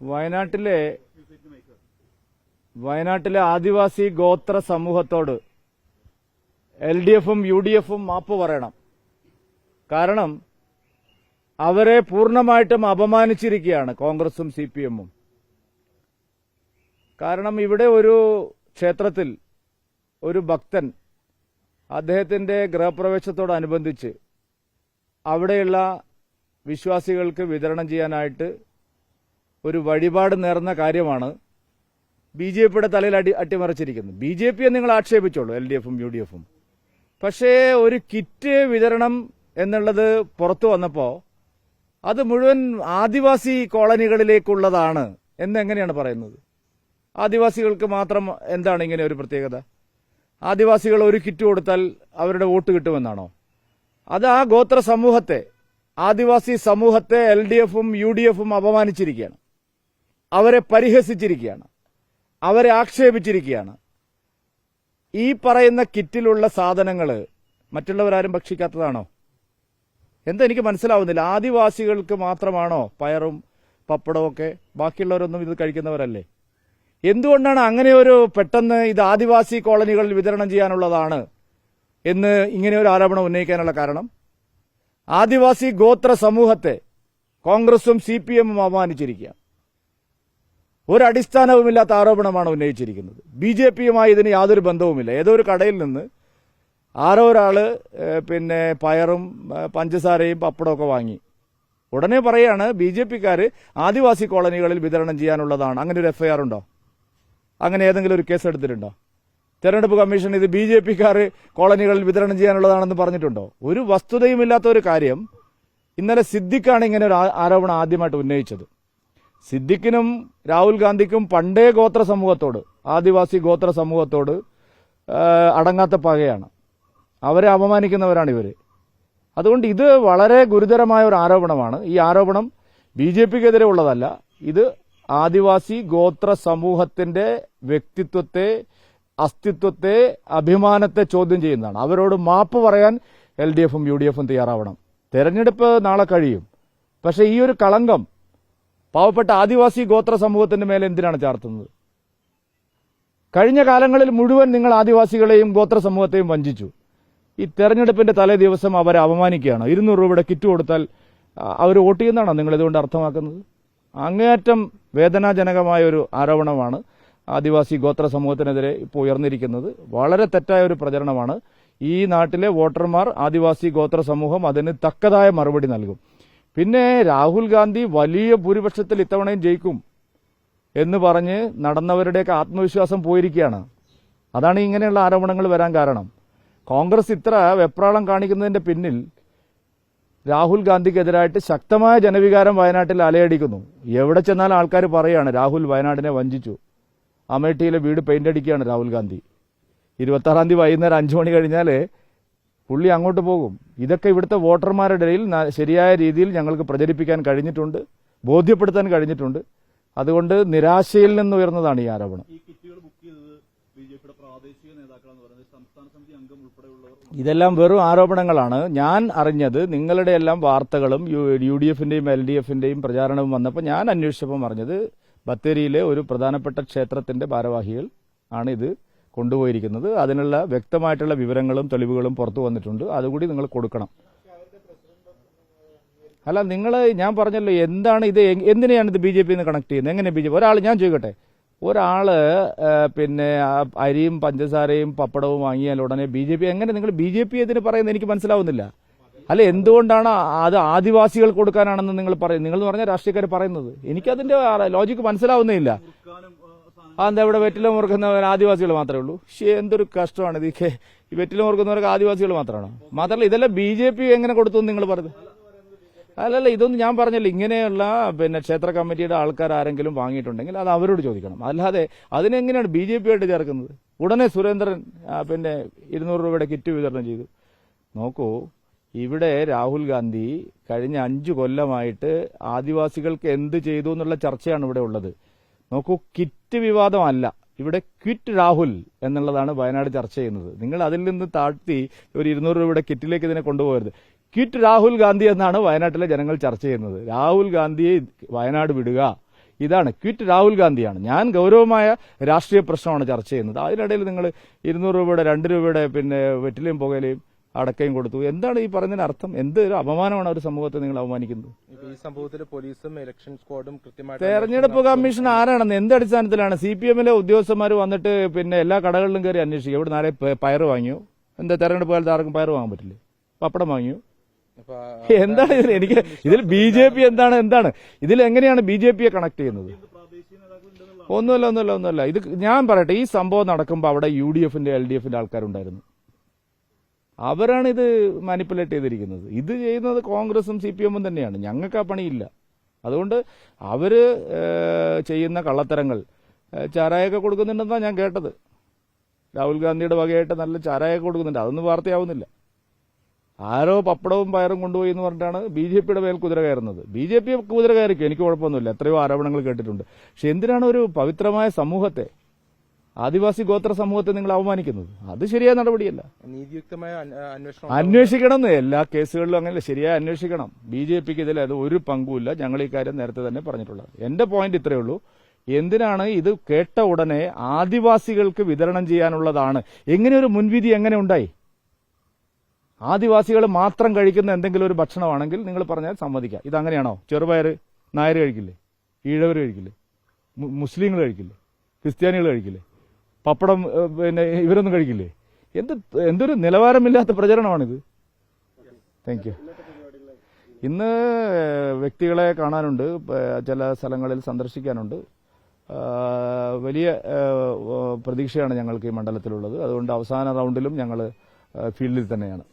വയനാട്ടിലെ വയനാട്ടിലെ ആദിവാസി ഗോത്ര സമൂഹത്തോട് എൽ ഡി എഫും യു ഡി എഫും മാപ്പ് പറയണം. കാരണം അവരെ പൂർണമായിട്ടും അപമാനിച്ചിരിക്കുകയാണ് കോൺഗ്രസും സി പി എമ്മും. കാരണം ഇവിടെ ഒരു ക്ഷേത്രത്തിൽ ഒരു ഭക്തൻ അദ്ദേഹത്തിന്റെ ഗൃഹപ്രവേശത്തോടനുബന്ധിച്ച് അവിടെയുള്ള വിശ്വാസികൾക്ക് വിതരണം ചെയ്യാനായിട്ട് ഒരു വഴിപാട് നേർന്ന കാര്യമാണ് ബി ജെ പിയുടെ തലയിൽ അടി അട്ടിമറിച്ചിരിക്കുന്നത്. ബി ജെ പിയെ നിങ്ങൾ ആക്ഷേപിച്ചോളൂ എൽ ഡി എഫും യു ഡി എഫും. പക്ഷേ ഒരു കിറ്റ് വിതരണം എന്നുള്ളത് പുറത്തു വന്നപ്പോൾ അത് മുഴുവൻ ആദിവാസി കോളനികളിലേക്കുള്ളതാണ് എന്നെങ്ങനെയാണ് പറയുന്നത്? ആദിവാസികൾക്ക് മാത്രം എന്താണ് ഇങ്ങനെ ഒരു പ്രത്യേകത? ആദിവാസികൾ ഒരു കിറ്റ് കൊടുത്താൽ അവരുടെ വോട്ട് കിട്ടുമെന്നാണോ? അത് ആ ഗോത്ര സമൂഹത്തെ ആദിവാസി സമൂഹത്തെ എൽ ഡി എഫും യു ഡി എഫും അപമാനിച്ചിരിക്കുകയാണ്. അവരെ പരിഹസിച്ചിരിക്കുകയാണ്. അവരെ ആക്ഷേപിച്ചിരിക്കുകയാണ്. ഈ പറയുന്ന കിറ്റിലുള്ള സാധനങ്ങൾ മറ്റുള്ളവരാരും ഭക്ഷിക്കാത്തതാണോ? എന്താ എനിക്ക് മനസ്സിലാവുന്നില്ല. ആദിവാസികൾക്ക് മാത്രമാണോ പയറും പപ്പടവും ഒക്കെ? ബാക്കിയുള്ളവരൊന്നും ഇത് കഴിക്കുന്നവരല്ലേ? എന്തുകൊണ്ടാണ് അങ്ങനെ ഒരു പെട്ടെന്ന് ഇത് ആദിവാസി കോളനികളിൽ വിതരണം ചെയ്യാനുള്ളതാണ് എന്ന് ഇങ്ങനെ ഒരു ആരോപണം ഉന്നയിക്കാനുള്ള കാരണം? ആദിവാസി ഗോത്ര സമൂഹത്തെ കോൺഗ്രസും സി പി എമ്മും അപമാനിച്ചിരിക്കുക ഒരടിസ്ഥാനവുമില്ലാത്ത ആരോപണമാണ് ഉന്നയിച്ചിരിക്കുന്നത്. ബി ജെ പിയുമായി ഇതിന് യാതൊരു ബന്ധവുമില്ല. ഏതോ ഒരു കടയിൽ നിന്ന് ആരോ ഒരാൾ പിന്നെ പയറും പഞ്ചസാരയും പപ്പടമൊക്കെ വാങ്ങി. ഉടനെ പറയാണ് ബി ജെ പിക്കാർ ആദിവാസി കോളനികളിൽ വിതരണം ചെയ്യാനുള്ളതാണ്. അങ്ങനെ ഒരു എഫ്ഐആർ ഉണ്ടോ? അങ്ങനെ ഏതെങ്കിലും ഒരു കേസ് എടുത്തിട്ടുണ്ടോ? തെരഞ്ഞെടുപ്പ് കമ്മീഷൻ ഇത് ബി ജെ പിക്കാർ കോളനികളിൽ വിതരണം ചെയ്യാനുള്ളതാണെന്ന് പറഞ്ഞിട്ടുണ്ടോ? ഒരു വസ്തുതയുമില്ലാത്ത ഒരു കാര്യം ഇന്നലെ സിദ്ദിഖാണ് ഇങ്ങനെ ഒരു ആരോപണം ആദ്യമായിട്ട് ഉന്നയിച്ചത്. സിദ്ദിഖിനും രാഹുൽ ഗാന്ധിക്കും പണ്ടേ ഗോത്ര സമൂഹത്തോട് ആദിവാസി ഗോത്ര സമൂഹത്തോട് അടങ്ങാത്ത പകയാണ്. അവരെ അപമാനിക്കുന്നവരാണ് ഇവർ അതുകൊണ്ട് ഇത് വളരെ ഗുരുതരമായ ഒരു ആരോപണമാണ്. ഈ ആരോപണം ബി ജെ പിക്കെതിരെ ഉള്ളതല്ല. ഇത് ആദിവാസി ഗോത്ര സമൂഹത്തിന്റെ വ്യക്തിത്വത്തെ അസ്തിത്വത്തെ അഭിമാനത്തെ ചോദ്യം ചെയ്യുന്നതാണ്. അവരോട് മാപ്പ് പറയാൻ എൽ ഡി എഫും യു ഡി എഫും തയ്യാറാവണം. തെരഞ്ഞെടുപ്പ് നാളെ കഴിയും. പക്ഷേ ഈ ഒരു കളങ്കം പാവപ്പെട്ട ആദിവാസി ഗോത്ര സമൂഹത്തിന്റെ മേലെ എന്തിനാണ് ചാർത്തുന്നത്? കഴിഞ്ഞ കാലങ്ങളിൽ മുഴുവൻ നിങ്ങൾ ആദിവാസികളെയും ഗോത്ര സമൂഹത്തെയും വഞ്ചിച്ചു. ഈ തെരഞ്ഞെടുപ്പിന്റെ തലേ ദിവസം അവരെ അപമാനിക്കുകയാണ്. ഇരുന്നൂറ് രൂപയുടെ കിറ്റ് കൊടുത്താൽ അവർ വോട്ട് ചെയ്യുന്നതാണോ? നിങ്ങൾ ഇതുകൊണ്ട് അർത്ഥമാക്കുന്നത്? അങ്ങേയറ്റം വേദനാജനകമായ ഒരു ആരോപണമാണ് ആദിവാസി ഗോത്ര സമൂഹത്തിനെതിരെ ഇപ്പോൾ ഉയർന്നിരിക്കുന്നത്. വളരെ തെറ്റായ ഒരു പ്രചരണമാണ്. ഈ നാട്ടിലെ വോട്ടർമാർ ആദിവാസി ഗോത്ര സമൂഹം അതിന് തക്കതായ മറുപടി നൽകും. പിന്നെ രാഹുൽ ഗാന്ധി വലിയ ഭൂരിപക്ഷത്തിൽ ഇത്തവണയും ജയിക്കും എന്ന് പറഞ്ഞ് നടന്നവരുടെയൊക്കെ ആത്മവിശ്വാസം പോയിരിക്കുകയാണ്. അതാണ് ഇങ്ങനെയുള്ള ആരോപണങ്ങൾ വരാൻ കാരണം. കോൺഗ്രസ് ഇത്ര വെപ്രാളം കാണിക്കുന്നതിന്റെ പിന്നിൽ രാഹുൽ ഗാന്ധിക്കെതിരായിട്ട് ശക്തമായ ജനവികാരം വയനാട്ടിൽ അലയടിക്കുന്നു. എവിടെ ചെന്നാൽ ആൾക്കാർ പറയുകയാണ് രാഹുൽ വയനാടിനെ വഞ്ചിച്ചു. അമേഠിയിലെ വീട് പെയിന്റ് അടിക്കുകയാണ് രാഹുൽ ഗാന്ധി. ഇരുപത്തി ആറാം തീയതി വൈകുന്നേരം അഞ്ചു മണി കഴിഞ്ഞാൽ പുള്ളി അങ്ങോട്ട് പോകും. ഇതൊക്കെ ഇവിടുത്തെ വോട്ടർമാരുടെ ഇടയിൽ ശരിയായ രീതിയിൽ ഞങ്ങൾക്ക് പ്രചരിപ്പിക്കാൻ കഴിഞ്ഞിട്ടുണ്ട് ബോധ്യപ്പെടുത്താൻ കഴിഞ്ഞിട്ടുണ്ട്. അതുകൊണ്ട് നിരാശയിൽ നിന്ന് ഉയർന്നതാണ് ഈ ആരോപണം. ഇതെല്ലാം വെറും ആരോപണങ്ങളാണ്. ഞാൻ അറിഞ്ഞത് നിങ്ങളുടെ എല്ലാം വാർത്തകളും യു ഡി എഫിന്റെയും എൽ ഡി എഫിന്റെയും പ്രചാരണവും വന്നപ്പോൾ ഞാൻ അന്വേഷിച്ചപ്പോൾ അറിഞ്ഞത് ബത്തേരിയിലെ ഒരു പ്രധാനപ്പെട്ട ക്ഷേത്രത്തിന്റെ ഭാരവാഹികൾ ആണ് ഇത്. കൊണ്ടുപോയിരിക്കുന്നത്. അതിനുള്ള വ്യക്തമായിട്ടുള്ള വിവരങ്ങളും തെളിവുകളും പുറത്തു വന്നിട്ടുണ്ട്. അതുകൂടി നിങ്ങൾ കൊടുക്കണം. അല്ല നിങ്ങൾ ഞാൻ പറഞ്ഞല്ലോ എന്താണ് ഇത്? എന്തിനെയാണ് ഇത് ബി ജെ പിന്ന് കണക്ട് ചെയ്യുന്നത്? എങ്ങനെ ബി ജെ പി? ഒരാൾ ഞാൻ ചോദിക്കട്ടെ. ഒരാൾ പിന്നെ അരിയും പഞ്ചസാരയും പപ്പടവും വാങ്ങിയാൽ ഉടനെ ബി ജെ പി എങ്ങനെ നിങ്ങൾ ബി ജെ പി ഇതിന് പറയുന്നത് എനിക്ക് മനസ്സിലാവുന്നില്ല. അല്ല എന്തുകൊണ്ടാണ് അത് ആദിവാസികൾ കൊടുക്കാനാണെന്ന് നിങ്ങൾ പറയുന്നത്? നിങ്ങൾ പറഞ്ഞ രാഷ്ട്രീയക്കാർ പറയുന്നത്. എനിക്കതിന്റെ ലോജിക്ക് മനസ്സിലാവുന്നേ ഇല്ല. എന്താ ഇവിടെ വെറ്റില മുറുക്കുന്നവർ ആദിവാസികൾ മാത്രമേ ഉള്ളൂ? പക്ഷേ എന്തൊരു കഷ്ടമാണ് ഇത്. ഈ- വെറ്റില മുറുക്കുന്നവർക്ക് ആദിവാസികൾ മാത്രമാണ്? മാത്രമല്ല ഇതെല്ലാം ബി ജെ പി എങ്ങനെ കൊടുത്തു നിങ്ങൾ പറഞ്ഞു അല്ലല്ല ഇതൊന്നും ഞാൻ പറഞ്ഞില്ല. ഇങ്ങനെയുള്ള പിന്നെ ക്ഷേത്ര കമ്മിറ്റിയുടെ ആൾക്കാർ ആരെങ്കിലും വാങ്ങിയിട്ടുണ്ടെങ്കിൽ അത് അവരോട് ചോദിക്കണം. അല്ലാതെ അതിനെങ്ങനെയാണ് ബി ജെ പി ആയിട്ട് ചേർക്കുന്നത്? ഉടനെ സുരേന്ദ്രൻ പിന്നെ ഇരുന്നൂറ് രൂപയുടെ കിറ്റ് വിതരണം ചെയ്തു. നോക്കൂ ഇവിടെ രാഹുൽ ഗാന്ധി കഴിഞ്ഞ അഞ്ചു കൊല്ലമായിട്ട് ആദിവാസികൾക്ക് എന്ത് ചെയ്തു എന്നുള്ള ചർച്ചയാണ് ഇവിടെ ഉള്ളത്. നോക്കൂ കിറ്റ് വിവാദമല്ല. ഇവിടെ ക്വിറ്റ് രാഹുൽ എന്നുള്ളതാണ് വയനാട് ചർച്ച ചെയ്യുന്നത്. നിങ്ങൾ അതിൽ നിന്ന് താഴ്ത്തി ഒരു ഇരുന്നൂറ് രൂപയുടെ കിറ്റിലേക്ക് ഇതിനെ കൊണ്ടുപോകരുത്. ക്വിറ്റ് രാഹുൽ ഗാന്ധി എന്നാണ് വയനാട്ടിലെ ജനങ്ങൾ ചർച്ച ചെയ്യുന്നത്. രാഹുൽ ഗാന്ധിയെ വയനാട് വിടുക. ഇതാണ് ക്വിറ്റ് രാഹുൽ ഗാന്ധിയാണ്. ഞാൻ ഗൗരവമായ രാഷ്ട്രീയ പ്രശ്നമാണ് ചർച്ച ചെയ്യുന്നത്. അതിനിടയിൽ നിങ്ങൾ ഇരുന്നൂറ് രൂപയുടെ രണ്ട് രൂപയുടെ പിന്നെ വെറ്റിലയും പുകയിലയും അടക്കയും കൊടുത്തു. എന്താണ് ഈ പറഞ്ഞതിന് അർത്ഥം? എന്ത് ഒരു അപമാനമാണ് ഒരു സമൂഹത്തെ നിങ്ങൾ അപമാനിക്കുന്നത്? ഈ സംഭവത്തിൽ പോലീസും ഇലക്ഷൻ സ്ക്വാഡും കൃത്യമായിട്ട് തെരഞ്ഞെടുപ്പ് കമ്മീഷൻ ആരാണെന്ന് എന്ത് അടിസ്ഥാനത്തിലാണ്? സി പി എമ്മിലെ ഉദ്യോഗസ്ഥന്മാർ വന്നിട്ട് പിന്നെ എല്ലാ കടകളിലും കയറി അന്വേഷിക്കും. ഇവിടെ നാളെ പയർ വാങ്ങിയോ? എന്താ തെരഞ്ഞെടുപ്പ് കാലത്ത് ആർക്കും പയർ വാങ്ങാൻ പറ്റില്ലേ? പപ്പടം വാങ്ങിയോ? എന്താണ് ഇതിൽ എനിക്ക് ഇതിൽ ബി ജെ പി എന്താണ് എന്താണ്? ഇതിൽ എങ്ങനെയാണ് ബി ജെ പിയെ കണക്ട് ചെയ്യുന്നത്? ഒന്നുമല്ല ഒന്നുമല്ല ഒന്നുമല്ല. ഇത് ഞാൻ പറയട്ടെ ഈ സംഭവം നടക്കുമ്പോൾ അവിടെ യു ഡി എഫിന്റെ എൽ ഡി എഫിന്റെ ആൾക്കാരുണ്ടായിരുന്നു. അവരാണ് ഇത് മാനിപ്പുലേറ്റ് ചെയ്തിരിക്കുന്നത്. ഇത് ചെയ്യുന്നത് കോൺഗ്രസും സി പി എമ്മും തന്നെയാണ്. ഞങ്ങൾക്ക് ആ പണിയില്ല. അതുകൊണ്ട് അവർ ചെയ്യുന്ന കള്ളത്തരങ്ങൾ ചാരായൊക്കെ കൊടുക്കുന്നുണ്ടെന്നാണ് ഞാൻ കേട്ടത്. രാഹുൽ ഗാന്ധിയുടെ വകയായിട്ട് നല്ല ചാരായൊക്കെ കൊടുക്കുന്നുണ്ട്. അതൊന്നും വാർത്തയാവുന്നില്ല. ആരോ പപ്പടവും പയറും കൊണ്ടുപോയി എന്ന് പറഞ്ഞിട്ടാണ് ബി ജെ പിയുടെ മേൽ കുതിര കയറുന്നത്. ബി ജെ പി കുതിര കയറിക്കും? എനിക്ക് കുഴപ്പമൊന്നുമില്ല. എത്രയോ ആരോപണങ്ങൾ കേട്ടിട്ടുണ്ട്. പക്ഷെ എന്തിനാണ് ഒരു പവിത്രമായ സമൂഹത്തെ ആദിവാസി ഗോത്ര സമൂഹത്തെ നിങ്ങൾ അവമാനിക്കുന്നത്. അത് ശരിയായ നടപടിയല്ല. നീതിയുക്തമായ അന്വേഷിക്കണം എന്ന് എല്ലാ കേസുകളിലും അങ്ങനെ ശരിയായി അന്വേഷിക്കണം. ബി ജെ പിക്ക് ഇതിൽ അത് ഒരു പങ്കുമില്ല. ഞങ്ങൾ ഈ കാര്യം നേരത്തെ തന്നെ പറഞ്ഞിട്ടുള്ളത്. എന്റെ പോയിന്റ് ഇത്രയേ ഉള്ളൂ. എന്തിനാണ് ഇത് കേട്ട ഉടനെ ആദിവാസികൾക്ക് വിതരണം ചെയ്യാനുള്ളതാണ്? എങ്ങനെ ഒരു മുൻവിധി എങ്ങനെ ഉണ്ടായി? ആദിവാസികൾ മാത്രം കഴിക്കുന്ന എന്തെങ്കിലും ഒരു ഭക്ഷണമാണെങ്കിൽ നിങ്ങൾ പറഞ്ഞാൽ സമ്മതിക്കാം. ഇത് അങ്ങനെയാണോ? ചെറുപയർ നായർ കഴിക്കില്ലേ? ഈഴവർ കഴിക്കില്ലേ? മുസ്ലിങ്ങൾ കഴിക്കില്ലേ? ക്രിസ്ത്യാനികൾ കഴിക്കില്ലേ? പപ്പടം പിന്നെ ഇവരൊന്നും കഴിക്കില്ലേ? എന്ത് എന്തൊരു നിലവാരമില്ലാത്ത പ്രചരണമാണിത്. താങ്ക് യു ഇന്ന് വ്യക്തികളെ കാണാനുണ്ട്. ചില സ്ഥലങ്ങളിൽ സന്ദർശിക്കാനുണ്ട്. വലിയ പ്രതീക്ഷയാണ് ഞങ്ങൾക്ക് ഈ മണ്ഡലത്തിലുള്ളത്. അതുകൊണ്ട് അവസാന റൗണ്ടിലും ഞങ്ങൾ ഫീൽഡിൽ തന്നെയാണ്.